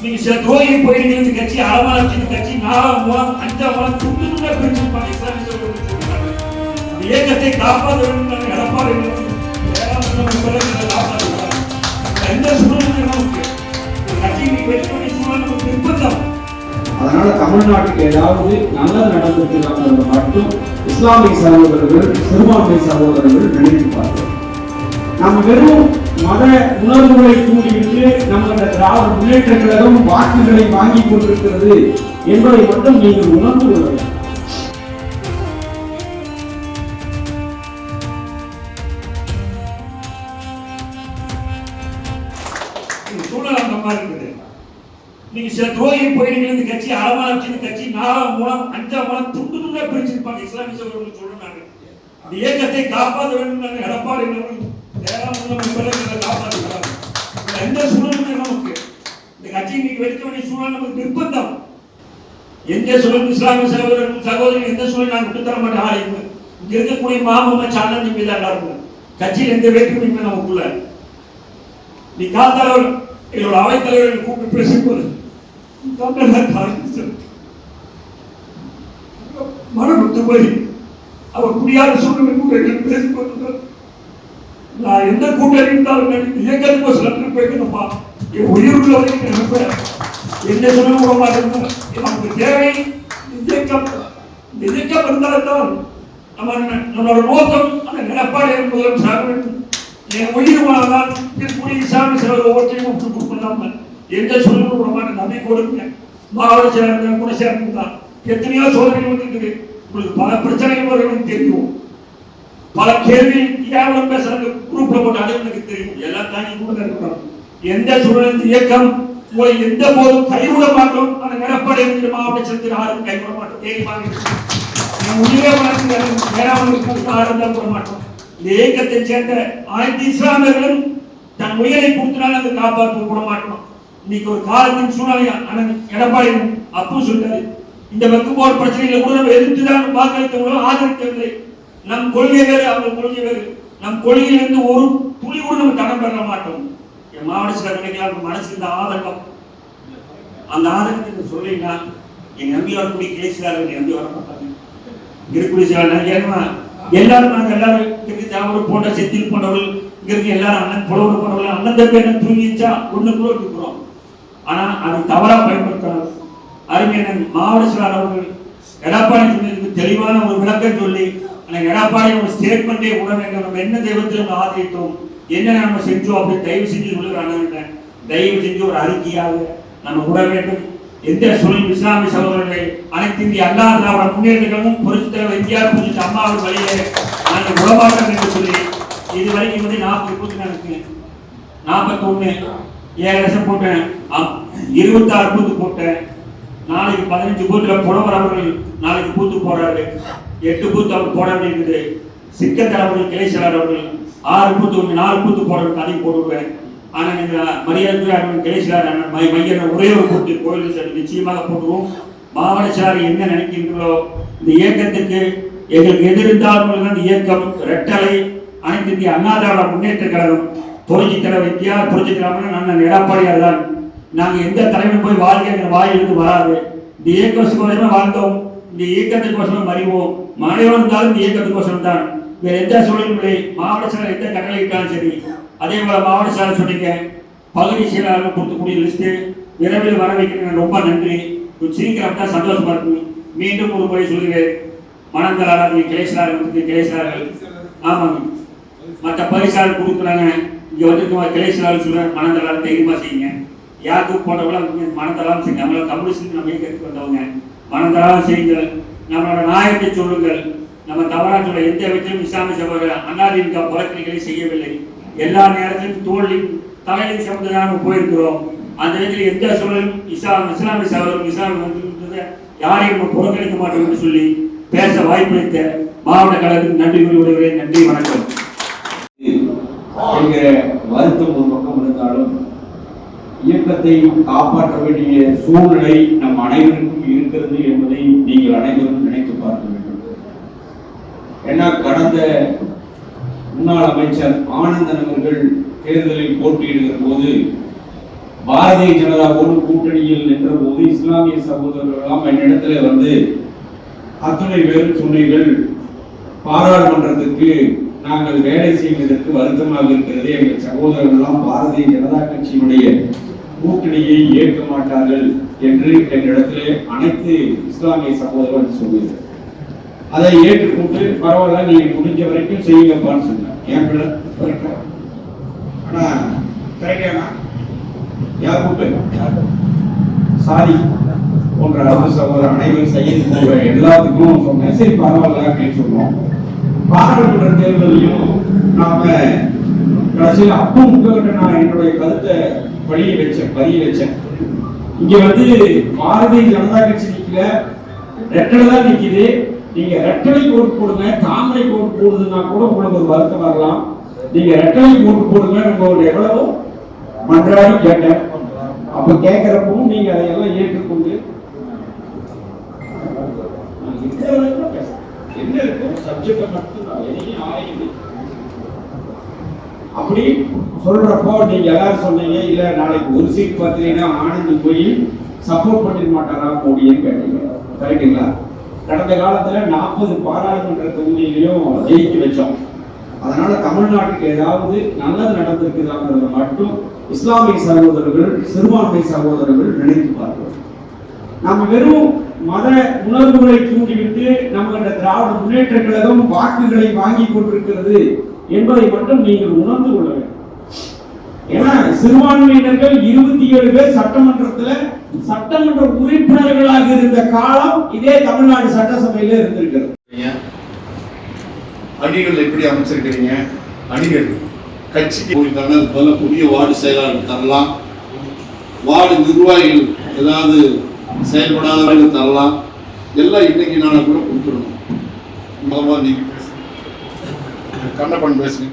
நீங்க சில துரோகி போயிருங்க இந்த கட்சி அறமானம் கட்சி நாலாம் மூலம் அஞ்சாம் மூலம் துண்டுதுண்டா பிரிச்சிருப்பாங்க இஸ்லாமிய சகோதரர்கள் இயக்கத்தை காப்பாற்ற வேண்டும் நாங்கள் எடப்பாடி எந்த சூழ்நிலையும் நமக்கு இந்த கட்சியை நிர்பந்தம். அதனால தமிழ்நாட்டுக்கு ஏதாவது நல்லது நடந்திருக்கிறாங்க மட்டும் இஸ்லாமிய சகோதரர்கள் சிறுபான்மை சகோதரர்கள் நினைத்து பார்க்கிறோம் நம்ம வெறும் மத உணர்வுகளை தூண்டிவிட்டு நமது திராவிட முன்னேற்ற கழகம் வாக்குகளை வாங்கி கொண்டிருக்கிறது என்பதை மட்டும் நீங்கள் உணர்ந்து கொள்ள வேண்டும். நீங்க சில துரோகி போயிருங்க இந்த கட்சி அறமானம் சின்ன கட்சி நாலாம் மூலம் அஞ்சாம் மூலம் துண்டு துண்டா பிரிச்சிருப்பாங்க. இஸ்லாமிய சகோதரர்கள் சொல்றாங்க அந்த இயக்கத்தை காப்பாற்ற வேண்டும் எடப்பாடி இந்த கட்சியை நீங்க சூழல் நமக்கு நிர்பந்தம். எந்த சூழல் இஸ்லாமிய சகோதரர்கள் சகோதரர்கள் எந்த சூழல் நான் விட்டு தர மாட்டேன் இங்க. இருக்கக்கூடிய மாமம்ம சாணன் மீது இருக்கும் கட்சியில் எந்த வேற்றுமையுமே நமக்குள்ள? நீ காத்தாளர் என்னோட அவைத்தலைவர்கள் கூப்பிட்டு பேசும்போது தமிழர் மனம் விட்டு போய் அவர் குடியாத சூழ்நிலை கூட்டத்தில் பேசிக்கொண்டு நான் எந்த கூட்டம் இருந்தாலும் இயக்கத்துக்கு சில பேர் போய்க்கணும்ப்பா என் உயிருக்குள்ள வரைக்கும் நினைப்பேன் என்ன சொன்னாலும் விட நமக்கு தேவை இந்த நம்ம நம்மளோட நோக்கம் அந்த நிலப்பாடு என்பதும் சாக வேண்டும் என் உயிர் இருக்கக்கூடிய இஸ்லாமிய சிலர் ஒவ்வொருத்தையும் விட்டு கொடுக்கலாம எந்த சூழ்நிலை நம்பி கொடுங்க மாவட்ட செயலர் கூட சேர்ந்து எத்தனையோ சோதனைகள் வந்துருக்குது. உங்களுக்கு பல பிரச்சனைகள் வரும்னு தெரியும். பல கேள்வி கேவலம் பேசுறாங்க குரூப்ல போட்டு அது எனக்கு தெரியும். எல்லாம் தாண்டி கூட எந்த இயக்கம் உங்களை எந்த போதும் கைவிட மாட்டோம். அந்த நிலப்படை என்கிற மாவட்ட செயலர் யாரும் கைவிட மாட்டோம். தேடி வாங்கி. என் உயிரை வளர்த்து மாட்டோம். இந்த இயக்கத்தை சேர்ந்த அனைத்து இஸ்லாமியர்களும் தன் உயிரை கொடுத்தனால அதை காப்பாற்ற கூட மாட்டோம். இன்னைக்கு ஒரு காலத்தின் சூழ்நிலை அண்ணன் எடப்பாடி அப்பு சொல்றாரு. இந்த வெக்கும்போர் பிரச்சனைகளை கூட நம்ம எதிர்த்து வாக்களித்தவங்களும் ஆதரிக்கவில்லை. நம் கொள்கை வேறு அவங்க கொள்கை வேறு. நம் கொள்கையிலிருந்து ஒரு துளி கூட நம்ம தடம் பெற மாட்டோம். என் மாவட்ட சிலர் மனசு இந்த ஆதங்கம். அந்த ஆதங்கத்தை சொல்லிங்கன்னா என் நம்பி வரக்கூடிய கிளேசியாளர்கள் நம்பி வர மாட்டாங்க இருக்கக்கூடிய சில ஏன்னா எல்லாரும் நாங்க எல்லாரும் இருக்கு போன்ற செத்தில் போன்றவர்கள் இங்க இருக்க எல்லாரும் அண்ணன் புலவர் போன்றவர்கள் அண்ணன் தம்பி என்ன தூங்கிச்சா ஒண்ணு கூட இருக்கிறோம் ஆனா அது தவறா பயன்படுத்தணும் அருமையான மாவட்ட செயலாளர் அவர்கள் எடப்பாடி சொன்னதுக்கு தெளிவான ஒரு விளக்கம் சொல்லி அந்த எடப்பாடி ஒரு ஸ்டேட்மெண்டே உடனே வேண்டும் நம்ம என்ன தெய்வத்தில் ஆதரித்தோம். என்ன நம்ம செஞ்சோம் அப்படி தயவு செஞ்சு சொல்லுகிறாங்க தயவு செஞ்சு ஒரு அறிக்கையாக நம்ம விட வேண்டும். எந்த சூழல் இஸ்லாமிய சகோதரர்களை அனைத்து இந்திய அல்லா திராவிட முன்னேற்றங்களும் புரட்சி தலைவர் இந்தியாவை புரிஞ்சு அம்மாவின் வழியிலே நாங்கள் உறவாட்டம் என்று சொல்லி இதுவரைக்கும் வந்து நாற்பது பூத்து நான் நாற்பத்தி ஒன்று ஏழு லட்சம் போட்டேன். இருபத்தி இருபத்தாறு பூத்து போட்டேன். நாளைக்கு பதினஞ்சு பூத்துல புலவர் அவர்கள் நாளைக்கு பூத்து போறாரு எட்டு பூத்து அவர் போட வேண்டியிருக்குது. சிக்கத்தர் அவர்கள் கிளைச்சலார் அவர்கள் ஆறு பூத்து ஒன்று நாலு பூத்து போடுறதுக்கு அதையும் போட்டுவிடுவேன் ஆனால் இந்த மரியாதை அவர்கள் அண்ணன் மை மையன ஒரே ஒரு பூத்து கோயில் சரி நிச்சயமாக போட்டுருவோம் மாவட்டச்சார் என்ன நினைக்கின்றோ இந்த இயக்கத்துக்கு எங்களுக்கு எதிர்த்தார்கள் இந்த இயக்கம் ரெட்டலை அனைத்து இந்திய அண்ணா முன்னேற்ற கழகம் புரட்சி தலைவர் இந்தியா புரட்சி தலைவர் அண்ணன் எடப்பாடியார் தான். நாங்கள் எந்த தலைவரும் போய் வாழ்க்கை வாயிலிருந்து வராது. இந்த இயக்கத்துக்கோசமே வாழ்ந்தோம். இந்த இயக்கத்துக்கோசமே மறிவோம். மனைவன் இருந்தாலும் இந்த இயக்கத்துக்கோசரம் தான் வேற எந்த சூழ்நிலை மாவட்ட செயலர் எந்த கட்டளை இட்டாலும் சரி அதே போல மாவட்ட செயலர் சொன்னீங்க பகுதி செயலாளர் கொடுக்கக்கூடிய லிஸ்ட்டு விரைவில் வர வைக்கிறேன் ரொம்ப நன்றி. சீக்கிரம் தான் சந்தோஷமா இருக்கு. மீண்டும் ஒரு முறை சொல்கிறேன் மனம் தராத கிளேசலாளர்களுக்கு கிளேசலாளர்கள் ஆமாங்க. மற்ற பரிசாளர் கொடுக்குறாங்க. இங்க வந்து கிளேசலாளர் சொல்றேன் மனம் தராத தைரியமா செய்யுங்க. யாருக்கு போட்டவங்களும் மனதெல்லாம் செய்யுங்க. நம்மள கம்யூனிஸ்ட் நம்ம இயக்கத்துக்கு வந்தவங்க? மனதெல்லாம் செய்யுங்கள். நம்மளோட நாயத்தை சொல்லுங்கள். நம்ம தமிழ்நாட்டில் எந்த விதத்திலும் இஸ்லாமிய சமூக அண்ணாதிமுக புறக்கணிகளை செய்யவில்லை. எல்லா நேரத்திலும் தோல்வி தலையில் சமந்து போயிருக்கிறோம். அந்த இடத்துல எந்த சூழலும் இஸ்லாம் இஸ்லாமிய சகோதரம் இஸ்லாமிய யாரையும் நம்ம புறக்கணிக்க மாட்டோம் என்று சொல்லி பேச வாய்ப்பளித்த மாவட்ட கழகத்தின் நன்றி கூறி நன்றி வணக்கம். என்கிற வருத்தம் ஒரு பக்கம் இருந்தாலும் இயக்கத்தை காப்பாற்ற வேண்டிய சூழ்நிலை நம் அனைவருக்கும் இருக்கிறது என்பதை நீங்கள் அனைவரும் நினைத்து பார்க்க வேண்டும் ஏன்னா கடந்த முன்னாள் அமைச்சர் ஆனந்தன் அவர்கள் தேர்தலில் போட்டியிடுகிற போது பாரதிய ஜனதாவோடு கூட்டணியில் நின்ற போது இஸ்லாமிய சகோதரர்களெல்லாம் என்னிடத்துல வந்து அத்துணை பேரும் சொன்னீர்கள் பாராளுமன்றத்துக்கு நாங்கள் வேலை செய்வதற்கு வருத்தமாக இருக்கிறது. எங்கள் சகோதரர்கள்லாம் பாரதிய ஜனதா கட்சியினுடைய கூட்டணியை ஏற்க மாட்டார்கள் என்று என்னிடத்திலே அனைத்து இஸ்லாமிய சகோதரர்கள் சொன்னீர்கள். அதை ஏற்றுக்கொண்டு பரவாயில்ல நீங்கள் முடிஞ்ச வரைக்கும் செய்யுங்கப்பான்னு சொன்னேன் என் பிள்ளை correct ஆ? ஆனா கரெக்டானா யார் கூப்பிட்டு? சாரி போன்ற அரசு சகோதரர் அனைவரும் செய்ய எல்லாத்துக்கும் சொன்னேன். சரி பரவாயில்ல அப்படின்னு சொன்னோம். பாராளுமன்ற தேர்தலையும் நாம கடைசியில் அப்போ உங்ககிட்ட நான் என்னுடைய கருத்தை வழிய வச்சேன் பதிய வச்சேன். இங்க வந்து பாரதிய ஜனதா கட்சி நிக்கல ரெட்டலை தான் நிக்குது. நீங்க ரெட்டலை ஓட்டு போடுங்க தாமரை ஓட்டு போடுதுன்னா கூட உங்களுக்கு ஒரு வருத்தம் வரலாம். நீங்க ரெட்டலை ஓட்டு போடுங்க உங்களோட எவ்வளவு? மன்றாடி கேட்டேன். அப்ப கேட்கிறப்பவும் நீங்க அதையெல்லாம் ஏற்றுக்கொண்டு. என்ன இருக்கும்? சப்ஜெக்ட் எதையும் ஆராயுது அப்படி சொல்றப்போ நீங்க எல்லாரும் சொன்னீங்க இல்ல நாளைக்கு ஒரு சீட் பார்த்தீங்கன்னா ஆனந்த் போய் சப்போர்ட் பண்ணிட மாட்டாரா? மோடின்னு கேட்டீங்க. கரெக்டுங்களா கடந்த காலத்துல நாற்பது பாராளுமன்ற தொகுதியிலையும் ஜெயிக்க வச்சோம். அதனால தமிழ்நாட்டுக்கு ஏதாவது நல்லது நடந்திருக்குதாங்கிறத மட்டும் இஸ்லாமிய சகோதரர்கள் சிறுபான்மை சகோதரர்கள் நினைத்து பார்க்கிறோம் நம்ம வெறும் மத உணர்வுகளை தூண்டிவிட்டு நம்மகிட்ட திராவிட முன்னேற்ற கழகம் வாக்குகளை வாங்கி கொண்டிருக்கிறது என்பதை மட்டும் நீங்கள் உணர்ந்து கொள்ள வேண்டும். ஏன்னா சிறுபான்மையினர்கள் இருபத்தி ஏழு பேர் சட்டமன்றத்துல சட்டமன்ற உறுப்பினர்களாக இருந்த காலம் இதே தமிழ்நாடு சட்டசபையில இருந்திருக்கிறது. அணிகள் எப்படி அமைச்சிருக்கிறீங்க? அணிகள் கட்சிக்கு போயிருக்காங்க அது போல புதிய வார்டு செயலாளர் தரலாம். வார்டு நிர்வாகிகள் ஏதாவது செயல்படாதவர்கள் தரலாம். எல்லாம் இன்னைக்கு நாளை கூட கொடுத்துடணும். நீங்க பேசுங்க. கண்ணப்பன் பேசுங்க.